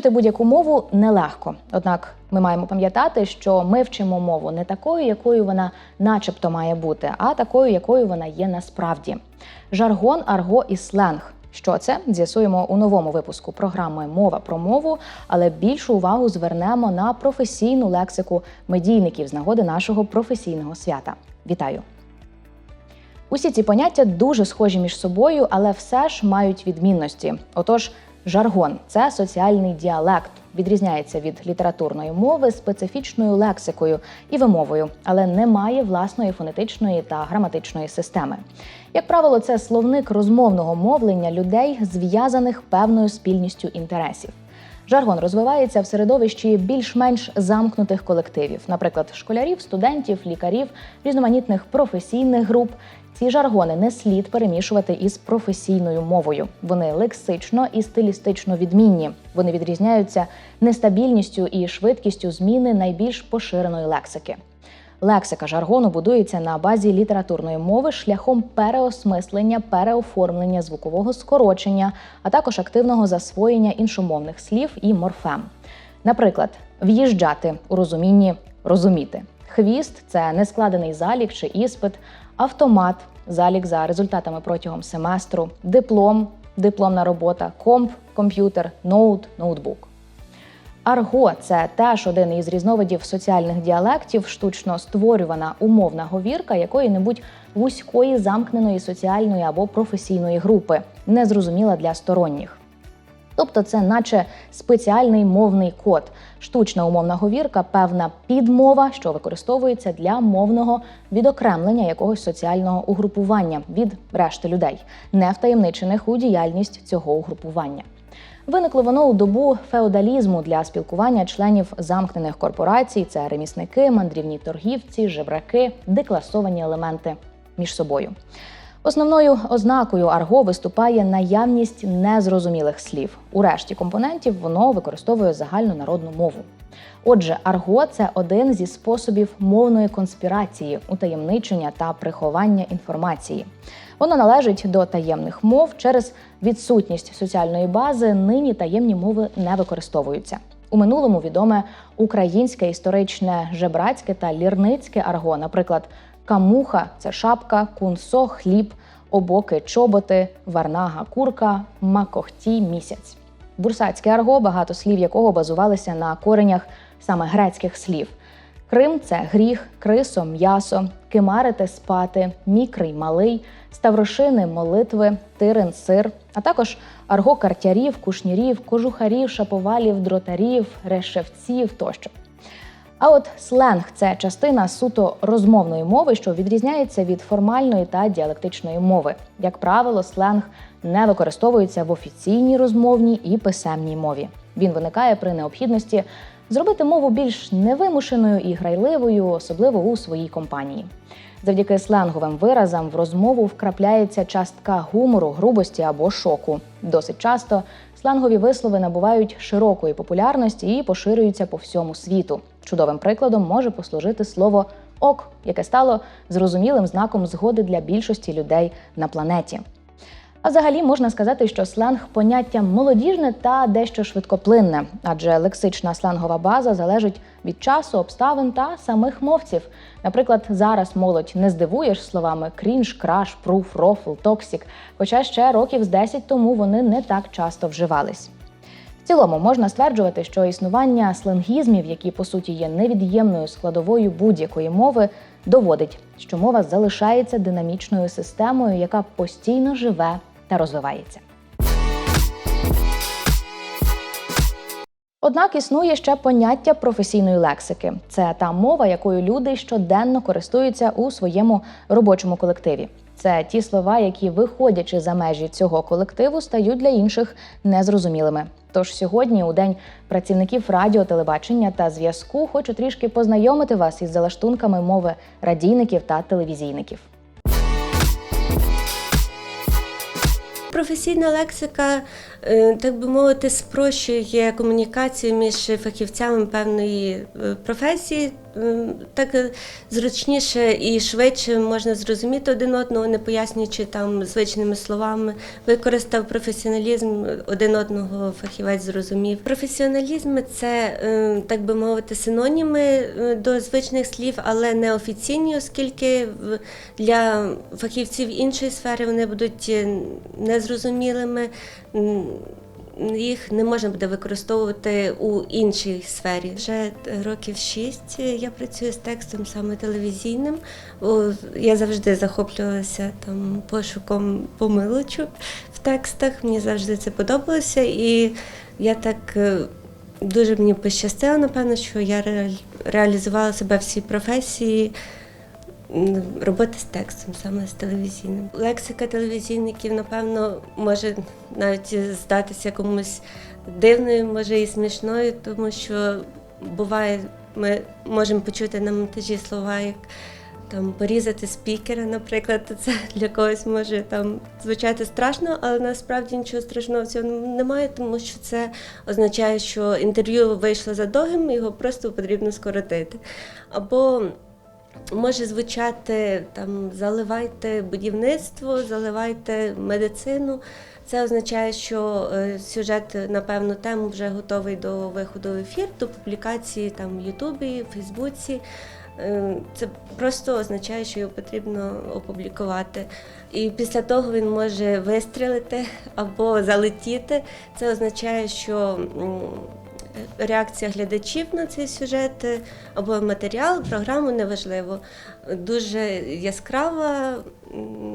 Вчити будь-яку мову нелегко. Однак ми маємо пам'ятати, що ми вчимо мову не такою, якою вона начебто має бути, а такою, якою вона є насправді. Жаргон, арго і сленг. Що це з'ясуємо у новому випуску програми Мова про мову, але більшу увагу звернемо на професійну лексику медійників з нагоди нашого професійного свята. Вітаю! Усі ці поняття дуже схожі між собою, але все ж мають відмінності. Отож, жаргон це соціальний діалект, відрізняється від літературної мови специфічною лексикою і вимовою, але не має власної фонетичної та граматичної системи. Як правило, це словник розмовного мовлення людей, зв'язаних певною спільністю інтересів. Жаргон розвивається в середовищі більш-менш замкнутих колективів, наприклад, школярів, студентів, лікарів, різноманітних професійних груп. Ці жаргони не слід перемішувати із професійною мовою. Вони лексично і стилістично відмінні. Вони відрізняються нестабільністю і швидкістю зміни найбільш поширеної лексики. Лексика жаргону будується на базі літературної мови шляхом переосмислення, переоформлення звукового скорочення, а також активного засвоєння іншомовних слів і морфем. Наприклад, в'їжджати у розумінні розуміти. Хвіст це нескладений залік чи іспит, автомат, залік за результатами протягом семестру, диплом, дипломна робота, комп, комп'ютер, ноут, ноутбук. Арго це теж один із різновидів соціальних діалектів, штучно створювана умовна говірка якої-небудь вузької замкненої соціальної або професійної групи, незрозуміла для сторонніх. Тобто, це наче спеціальний мовний код, штучна умовна говірка, певна підмова, що використовується для мовного відокремлення якогось соціального угрупування від решти людей, не втаємничених у діяльність цього угрупування. Виникло воно у добу феодалізму для спілкування членів замкнених корпорацій: це ремісники, мандрівні торгівці, жебраки, декласовані елементи між собою. Основною ознакою арго виступає наявність незрозумілих слів. У решті компонентів воно використовує загальну народну мову. Отже, арго це один зі способів мовної конспірації, утаємничення та приховання інформації. Воно належить до таємних мов через відсутність соціальної бази. Нині таємні мови не використовуються. У минулому відоме українське історичне жебрацьке та лірницьке арго, наприклад, камуха це шапка, кунсо, хліб, обоки, чоботи, варнага, курка, макохті, місяць. Бурсацьке арго, багато слів якого базувалися на коренях саме грецьких слів. Крим це гріх, крисо, м'ясо, кимарити спати, мікрий малий, ставрошини, молитви, тирин, сир, а також арго картярів, кушнірів, кожухарів, шаповалів, дротарів, решевців тощо. А от сленг це частина суто розмовної мови, що відрізняється від формальної та діалектичної мови. Як правило, сленг не використовується в офіційній розмовній і писемній мові. Він виникає при необхідності зробити мову більш невимушеною і грайливою, особливо у своїй компанії. Завдяки сленговим виразам в розмову вкрапляється частка гумору, грубості або шоку. Досить часто сленгові вислови набувають широкої популярності і поширюються по всьому світу. Чудовим прикладом може послужити слово ок, яке стало зрозумілим знаком згоди для більшості людей на планеті. А взагалі можна сказати, що сленг поняття молодіжне та дещо швидкоплинне, адже лексична сленгова база залежить від часу, обставин та самих мовців. Наприклад, зараз молодь не здивуєш словами крінж, краш, пруф, рофл, токсік, хоча ще років з 10 тому вони не так часто вживались. В цілому можна стверджувати, що існування сленгізмів, які по суті є невід'ємною складовою будь-якої мови, доводить, що мова залишається динамічною системою, яка постійно живе та розвивається. Однак існує ще поняття професійної лексики. Це та мова, якою люди щоденно користуються у своєму робочому колективі. Це ті слова, які, виходячи за межі цього колективу, стають для інших незрозумілими. Тож сьогодні, у день працівників радіо, телебачення та зв'язку, хочу трішки познайомити вас із залаштунками мови радійників та телевізійників. Професійна лексика, е, так би мовити, спрощує комунікацію між фахівцями певної е, професії, так зручніше і швидше можна зрозуміти один одного, не пояснюючи там звичними словами. Використав професіоналізм, один одного фахівець зрозумів. Професіоналізм це, так би мовити, синоніми е, до звичних слів, але не офіційні, оскільки для фахівців іншої сфери вони будуть е, незрозумілими. Їх не можна буде використовувати у іншій сфері. Вже років шість я працюю з текстом саме телевізійним. Я завжди захоплювалася там пошуком помилочок в текстах. Мені завжди це подобалося, і я так е, дуже мені пощастило, напевно, що я реалізувала себе в цій професії. М, Роботи з текстом, саме з телевізійним. Лексика телевізійників, напевно, може навіть здатися комусь дивною, може і смішною, тому що буває, ми можемо почути на монтажі слова, як там порізати спікера, наприклад, це для когось може там звучати страшно, але насправді нічого страшного в цьому немає, тому що це означає, що інтерв'ю вийшло за довгим, його просто потрібно скоротити. Або може звучати там заливайте будівництво, заливайте медицину. Це означає, що е, сюжет на певну тему вже готовий до виходу в ефір, до публікації там в Ютубі, в Фейсбуці. Е, Це просто означає, що його потрібно опублікувати. І після того він може вистрілити або залетіти. Це означає, що реакція глядачів на цей сюжет е, або матеріал, програму неважливо. Дуже яскрава,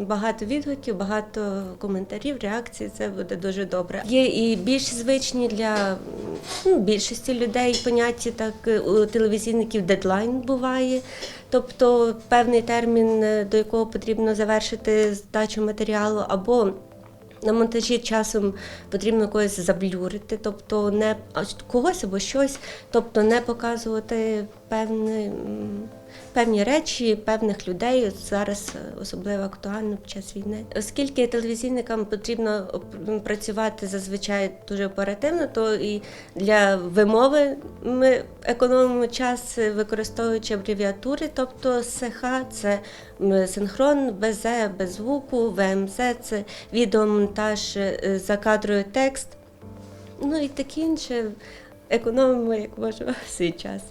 багато відгуків, багато коментарів, реакцій. Це буде дуже добре. Є і більш звичні для ну, більшості людей поняття, так е, у телевізійників дедлайн буває. Тобто певний термін, е, до якого потрібно завершити здачу матеріалу, або на монтажі часом потрібно когось заблюрити, тобто не когось або щось, тобто не показувати певні, м, певні речі, певних людей. Зараз е, особливо актуально під час війни. Оскільки телевізійникам потрібно працювати зазвичай дуже оперативно, то і для вимови ми економимо час, е, використовуючи абревіатури, тобто СХ це синхрон, БЗ без звуку, ВМЗ це відеомонтаж е, за кадрою текст. Ну і таке інше економимо як можемо свій час.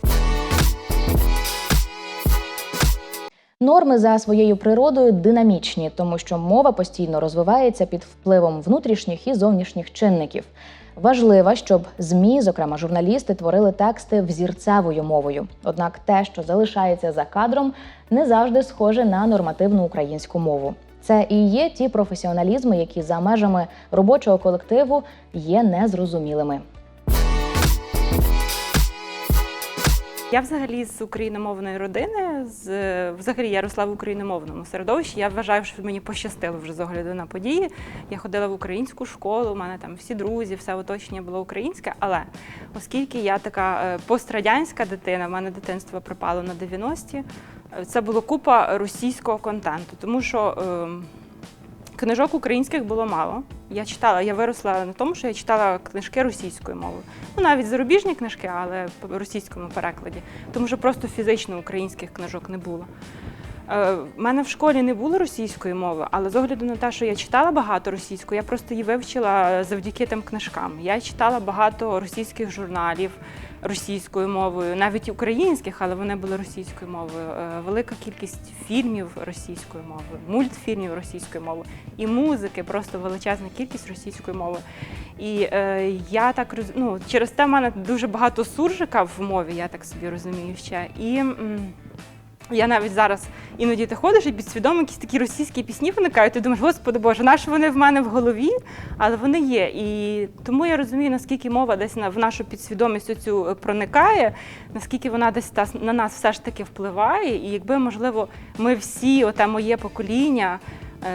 Норми за своєю природою динамічні, тому що мова постійно розвивається під впливом внутрішніх і зовнішніх чинників. Важливо, щоб змі, зокрема журналісти, творили тексти взірцевою мовою. Однак те, що залишається за кадром, не завжди схоже на нормативну українську мову. Це і є ті професіоналізми, які за межами робочого колективу є незрозумілими. Я взагалі з україномовної родини, з взагалі я росла в україномовному середовищі. Я вважаю, що мені пощастило вже з огляду на події. Я ходила в українську школу, у мене там всі друзі, все оточення було українське. Але оскільки я така е, пострадянська дитина, в мене дитинство припало на 90-ті, е, це було купа російського контенту, тому що. Книжок українських було мало. Я читала, я виросла на тому, що я читала книжки російською мовою. Ну, навіть зарубіжні книжки, але в російському перекладі, тому що просто фізично українських книжок не було. Е, В мене в школі не було російської мови, але з огляду на те, що я читала багато російською, я просто її вивчила завдяки тим книжкам. Я читала багато російських журналів російською мовою, навіть українських, але вони були російською мовою. Е, Велика кількість фільмів російською мовою, мультфільмів російською мовою і музики, просто величезна кількість російською мовою. І е, я так ну, через те в мене дуже багато суржика в мові, я так собі розумію ще. І я навіть зараз іноді ти ходиш і підсвідомо якісь такі російські пісні виникають. Ти думаєш, господи Боже, наші вони в мене в голові, але вони є. І тому я розумію, наскільки мова десь в нашу підсвідомість оцю е, проникає, наскільки вона десь на нас все ж таки впливає. І якби, можливо, ми всі, оте моє покоління.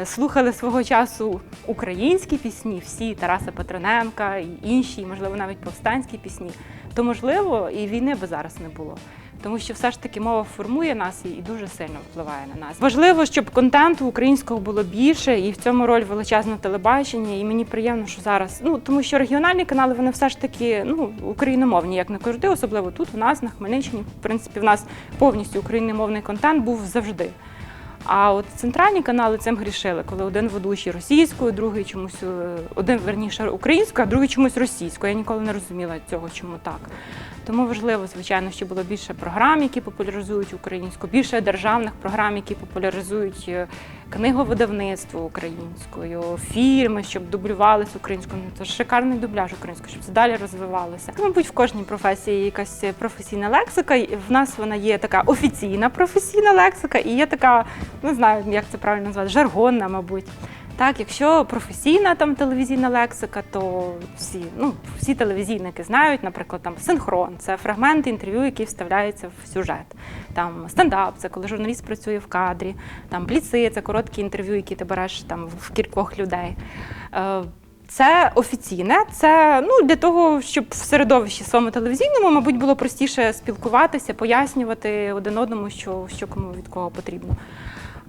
е, Слухали свого часу українські пісні, всі Тараса Петрененка і інші, можливо, навіть повстанські пісні, то можливо і війни би зараз не було. Тому що все ж таки мова формує нас і дуже сильно впливає на нас. Важливо, щоб контенту українського було більше, і в цьому роль величезне телебачення. І мені приємно, що зараз ну тому, що регіональні канали вони все ж таки ну україномовні, як не кожди, особливо тут, у нас на Хмельниччині. В принципі, в нас повністю україномовний контент був завжди. А от центральні канали цим грішили, коли один ведучий російською, другий чомусь е, один верніше українською, а другий чомусь російською. Я ніколи не розуміла цього, чому так. Тому важливо, звичайно, щоб було більше програм, які популяризують українську, більше державних програм, які популяризують е, книговидавництво українською, фільми, щоб дублювалися українською. Ну, Це ж шикарний дубляж українською, щоб це далі розвивалося. Мабуть, в кожній професії якась професійна лексика. В нас вона є така офіційна професійна лексика, і є така, не знаю, як це правильно назвати, жаргонна, мабуть. Так, якщо професійна там телевізійна лексика, то всі, ну, всі телевізійники знають, наприклад, там синхрон це фрагмент інтерв'ю, який вставляється в сюжет. Там стендап це коли журналіст працює в кадрі, там бліци це короткі інтерв'ю, які ти береш там в кількох людей. Е, Це офіційне, це ну для того, щоб в середовищі своєму телевізійному, мабуть, було простіше спілкуватися, пояснювати один одному, що, що кому від кого потрібно.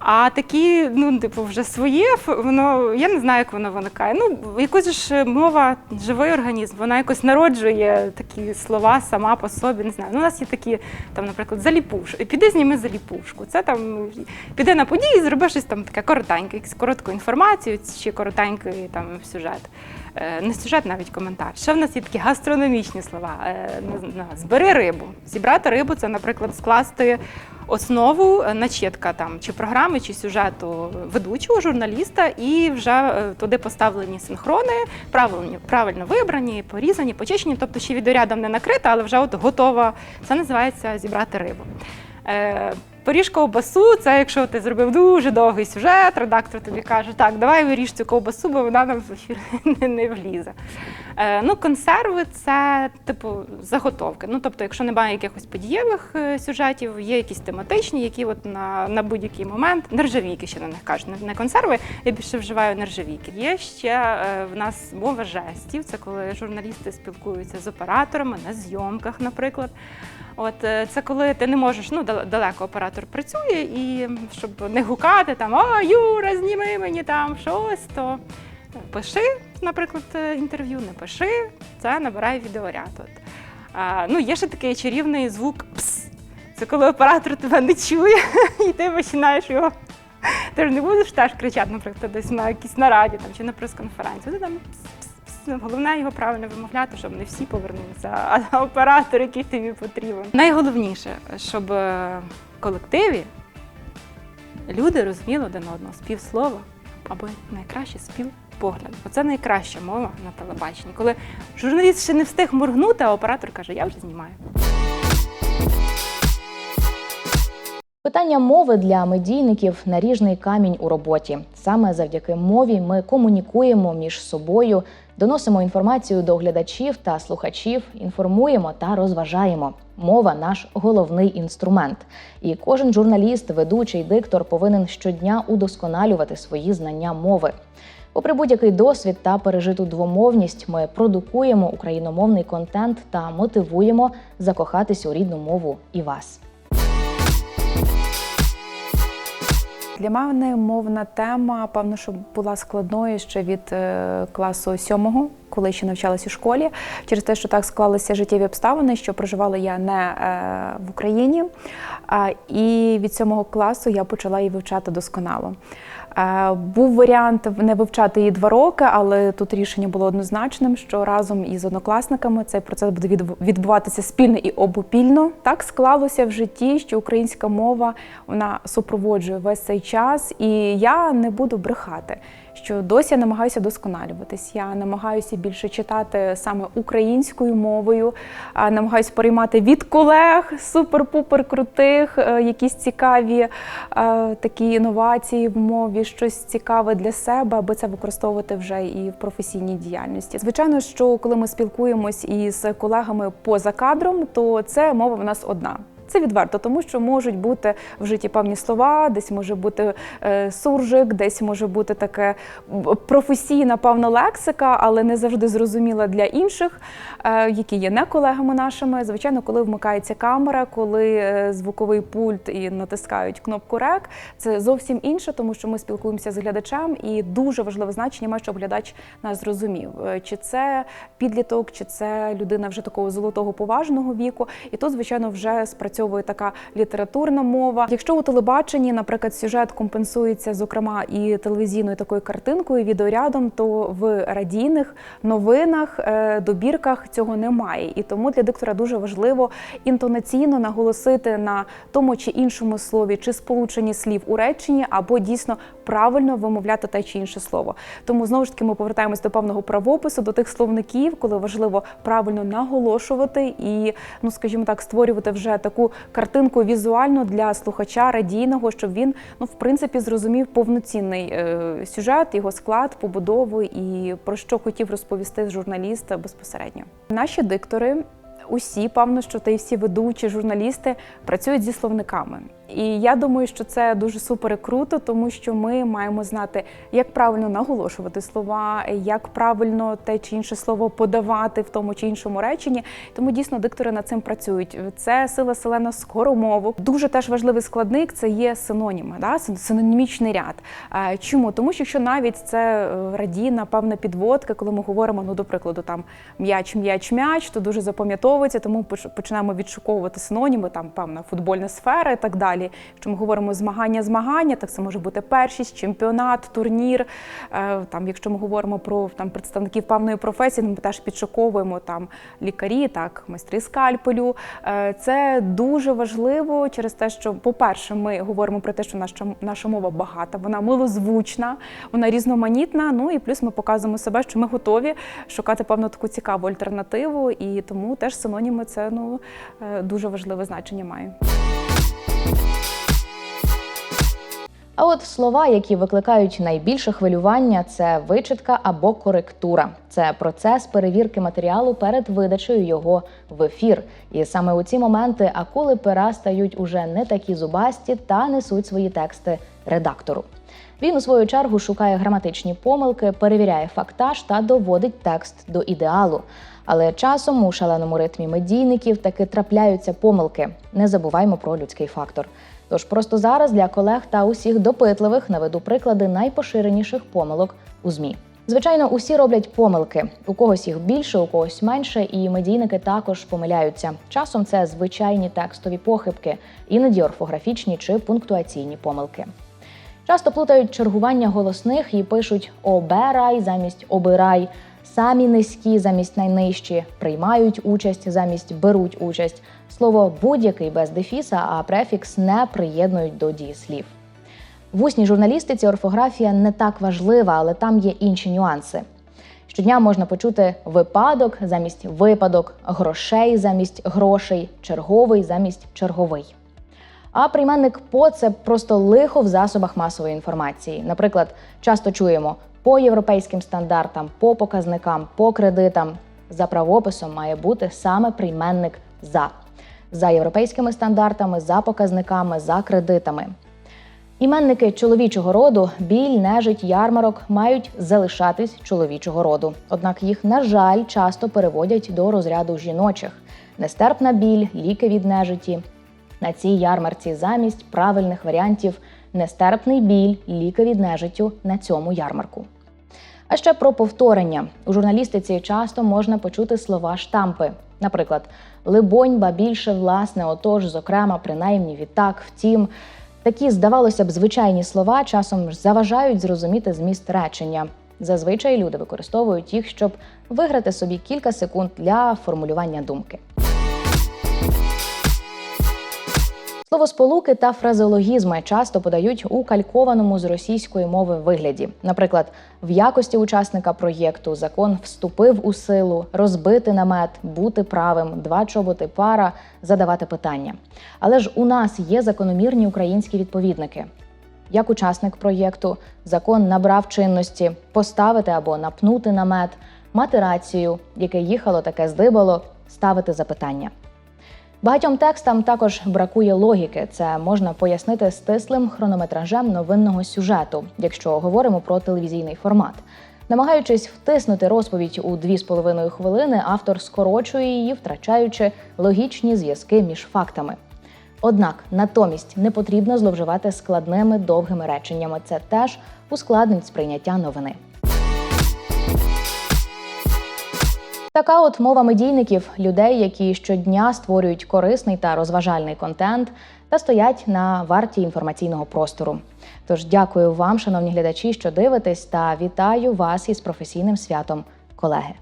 А такі, ну, типу, вже своє, воно я не знаю, як воно виникає. Ну, якось ж мова, живий організм, вона якось народжує такі слова сама по собі. Не знаю. Ну, у нас є такі, там, наприклад, заліпуш. Піди зніми заліпушку. Це там піди на події, зроби щось там таке коротеньке, якусь коротку інформацію чи коротенький там сюжет. Е, Не сюжет, навіть коментар. Ще в нас є такі гастрономічні слова. Е, Збери рибу. Зібрати рибу це, наприклад, скласти основу е, начітка там чи програми, чи сюжету ведучого журналіста, і вже е, туди поставлені синхрони, правильно, правильно вибрані, порізані, почищені, тобто ще відеорядом не накрита, але вже от готова. Це називається зібрати рибу. Поріж ковбасу, це якщо ти зробив дуже довгий сюжет, редактор тобі каже, так, давай виріж цю ковбасу, бо вона нам в ефір не, влізе. Е, ну, консерви це типу заготовки. Ну, тобто, якщо немає якихось подієвих е, сюжетів, є якісь тематичні, які от на, на будь-який момент нержавійки ще на них кажуть. Не, не консерви, я більше вживаю нержавійки. Є ще е, в нас мова жестів, це коли журналісти спілкуються з операторами на зйомках, наприклад. От е, це коли ти не можеш, ну далеко оператор працює, і щоб не гукати там О, Юра, зніми мені там щось, то пиши, наприклад, е, інтерв'ю, не пиши, це набирай відеоряд. От. А, ну, є ще такий чарівний звук пс. Це коли оператор тебе не чує, і ти починаєш його. Ти ж не будеш теж кричати, наприклад, десь на якійсь нараді там, чи на прес-конференції. Ти там пс. Головне його правильно вимовляти, щоб не всі повернулися, а оператор, який тобі потрібен. Найголовніше, щоб в колективі люди розуміли один одного співслова або найкраще співпогляд. Оце найкраща мова на телебаченні. Коли журналіст ще не встиг моргнути, а оператор каже, я вже знімаю. Питання мови для медійників наріжний камінь у роботі. Саме завдяки мові ми комунікуємо між собою, доносимо інформацію до глядачів та слухачів, інформуємо та розважаємо. Мова наш головний інструмент. І кожен журналіст, ведучий, диктор повинен щодня удосконалювати свої знання мови. Попри будь-який досвід та пережиту двомовність, ми продукуємо україномовний контент та мотивуємо закохатись у рідну мову і вас. Для мене мовна тема, певно, що була складною ще від е, класу сьомого, коли ще навчалась у школі, через те, що так склалися життєві обставини, що проживала я не е, в Україні. І від сьомого класу я почала її вивчати досконало. Е, Був варіант не вивчати її два роки, але тут рішення було однозначним, що разом із однокласниками цей процес буде відбуватися спільно і обопільно. Так склалося в житті, що українська мова вона супроводжує весь цей час, і я не буду брехати. Що досі я намагаюся досконалюватись. Я намагаюся більше читати саме українською мовою, намагаюся переймати від колег супер-пупер крутих, е, якісь цікаві е, такі інновації в мові, щось цікаве для себе, аби це використовувати вже і в професійній діяльності. Звичайно, що коли ми спілкуємось із колегами поза кадром, то це мова в нас одна. Це відверто, тому що можуть бути вжиті певні слова, десь може бути е, суржик, десь може бути таке професійна певна лексика, але не завжди зрозуміла для інших, е, які є не колегами нашими. Звичайно, коли вмикається камера, коли е, звуковий пульт і натискають кнопку рек, це зовсім інше, тому що ми спілкуємося з глядачем, і дуже важливе значення має, щоб глядач нас зрозумів. Чи це підліток, чи це людина вже такого золотого поважного віку. І тут, звичайно, вже спрацьовує така літературна мова. Якщо у телебаченні, наприклад, сюжет компенсується, зокрема, і телевізійною такою картинкою, відеорядом, то в радійних новинах, е, добірках цього немає. І тому для диктора дуже важливо інтонаційно наголосити на тому чи іншому слові, чи сполученні слів у реченні, або дійсно правильно вимовляти те чи інше слово. Тому знову ж таки ми повертаємось до певного правопису, до тих словників, коли важливо правильно наголошувати і, ну скажімо так, створювати вже таку картинку візуально для слухача радійного, щоб він ну в принципі зрозумів повноцінний е, сюжет, його склад, побудову і про що хотів розповісти журналіст безпосередньо. Наші диктори. Усі, певно, що та й всі ведучі, журналісти працюють зі словниками. І я думаю, що це дуже супер і круто, тому що ми маємо знати, як правильно наголошувати слова, як правильно те чи інше слово подавати в тому чи іншому реченні. Тому дійсно диктори над цим працюють. Це сила селена скоромовок. Дуже теж важливий складник це є синоніми, да? син- синонімічний ряд. Е, Чому? Тому що якщо навіть це е, радійна певна підводка, коли ми говоримо, ну до прикладу, там м'яч, м'яч, м'яч, то дуже запам'ятовується, тому починаємо відшуковувати синоніми, там певна футбольна сфера і так далі. Якщо ми говоримо змагання, змагання, так це може бути першість, чемпіонат, турнір. Е, Там, якщо ми говоримо про там представників певної професії, ми теж підшуковуємо там лікарі, так майстри скальпелю. Е, Це дуже важливо через те, що, по-перше, ми говоримо про те, що наша наша мова багата, вона милозвучна, вона різноманітна. Ну і плюс ми показуємо себе, що ми готові шукати певну таку цікаву альтернативу, і тому теж синоніми це ну е, дуже важливе значення має. А от слова, які викликають найбільше хвилювання, це вичитка або коректура. Це процес перевірки матеріалу перед видачею його в ефір. І саме у ці моменти акули пера стають уже не такі зубасті та несуть свої тексти редактору. Він у свою чергу шукає граматичні помилки, перевіряє фактаж та доводить текст до ідеалу. Але часом у шаленому ритмі медійників таки трапляються помилки. Не забуваймо про людський фактор. Тож просто зараз для колег та усіх допитливих наведу приклади найпоширеніших помилок у ЗМІ. Звичайно, усі роблять помилки. У когось їх більше, у когось менше, і медійники також помиляються. Часом це звичайні текстові похибки, іноді орфографічні чи пунктуаційні помилки. Часто плутають чергування голосних і пишуть оберай замість обирай, самі низькі замість найнижчі, приймають участь замість беруть участь. Слово будь-який без дефіса, а префікс не приєднують до дієслів. В усній журналістиці орфографія не так важлива, але там є інші нюанси. Щодня можна почути випадок замість випадок, грошей замість грошей, черговий замість черговий. А прийменник по це просто лихо в засобах масової інформації. Наприклад, часто чуємо по європейським стандартам, по показникам, по кредитам. За правописом має бути саме прийменник за. За європейськими стандартами, за показниками, за кредитами. Іменники чоловічого роду, біль, нежить, ярмарок мають залишатись чоловічого роду. Однак їх, на жаль, часто переводять до розряду жіночих: нестерпна біль, ліки від нежиті. На цій ярмарці замість правильних варіантів нестерпний біль, ліки від нежиттю на цьому ярмарку. А ще про повторення. У журналістиці часто можна почути слова штампи. Наприклад, либонь, ба більше, власне, отож, зокрема, принаймні, відтак, втім. Такі, здавалося б, звичайні слова часом заважають зрозуміти зміст речення. Зазвичай люди використовують їх, щоб виграти собі кілька секунд для формулювання думки. Словосполуки та фразеологізми часто подають у калькованому з російської мови вигляді. Наприклад, в якості учасника проєкту закон вступив у силу, розбити намет, бути правим, два чоботи пара, задавати питання. Але ж у нас є закономірні українські відповідники. Як учасник проєкту, закон набрав чинності поставити або напнути намет, мати рацію, яке їхало, таке здибало, ставити запитання. Багатьом текстам також бракує логіки. Це можна пояснити стислим хронометражем новинного сюжету, якщо говоримо про телевізійний формат. Намагаючись втиснути розповідь у 2,5 хвилини, автор скорочує її, втрачаючи логічні зв'язки між фактами. Однак натомість не потрібно зловживати складними довгими реченнями. Це теж ускладнить сприйняття новини. Така от мова медійників людей, які щодня створюють корисний та розважальний контент та стоять на варті інформаційного простору. Тож дякую вам, шановні глядачі, що дивитесь, та вітаю вас із професійним святом, колеги.